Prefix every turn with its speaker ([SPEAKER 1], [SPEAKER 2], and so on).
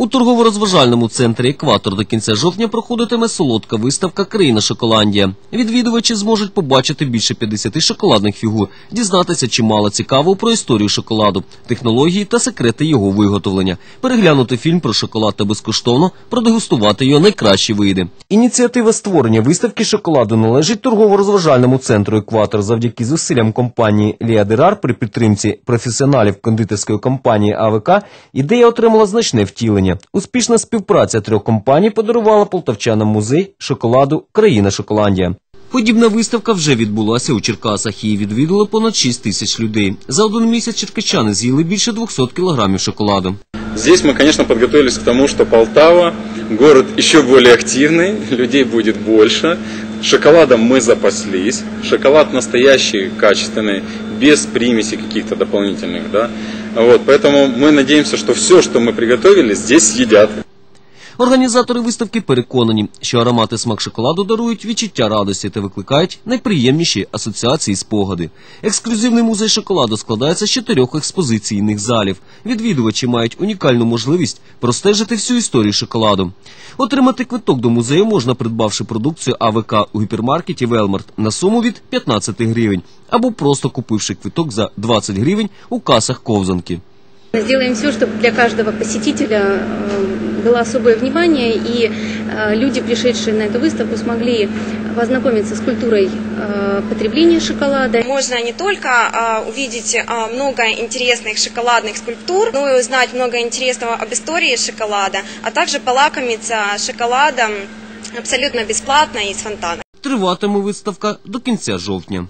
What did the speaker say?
[SPEAKER 1] У торгово-розважальному центрі Екватор до кінця жовтня проходитиме солодка виставка Країна Шоколандія. Відвідувачі зможуть побачити більше 50 шоколадних фігур, дізнатися чимало цікавого про історію шоколаду, технології та секрети його виготовлення, переглянути фільм про шоколад та безкоштовно продегустувати його найкращі види. Ініціатива створення виставки шоколаду належить торгово-розважальному центру Екватор завдяки зусиллям компанії Ліа Дерар при підтримці професіоналів кондитерської компанії АВК. Ідея отримала значне втілення Успішна співпраця трьох компаній подарувала полтавчанам музей шоколаду Країна Шоколандія. Подібна виставка вже відбулася у Черкасах. Її відвідало понад 6 тисяч людей. За один місяць черкащани з'їли більше 200 кілограмів шоколаду.
[SPEAKER 2] Здесь мы, конечно, подготовились к тому, что Полтава город еще более активный, людей будет больше. Шоколадом мы запаслись. Шоколад настоящий, качественный, без примесей каких-то дополнительных. Да? Вот, поэтому мы надеемся, что все, что мы приготовили, здесь съедят.
[SPEAKER 1] Організатори виставки переконані, що аромати смак шоколаду дарують відчуття радості та викликають найприємніші асоціації спогади. Ексклюзивний музей шоколаду складається з чотирьох експозиційних залів. Відвідувачі мають унікальну можливість простежити всю історію шоколаду. Отримати квиток до музею можна, придбавши продукцію АВК у гіпермаркеті Велмарт на суму від 15 гривень або просто купивши квиток за 20 гривень у касах ковзанки.
[SPEAKER 3] Мы Сделаем все, чтобы для каждого посетителя э, было особое внимание, и э, люди, пришедшие на эту выставку, смогли познакомиться с культурой э, потребления шоколада.
[SPEAKER 4] Можно не только а, увидеть а, много интересных шоколадных скульптур, но и узнать много интересного об истории шоколада, а также полакомиться шоколадом абсолютно бесплатно из фонтана.
[SPEAKER 1] Триватиме виставка до кінця жовтня.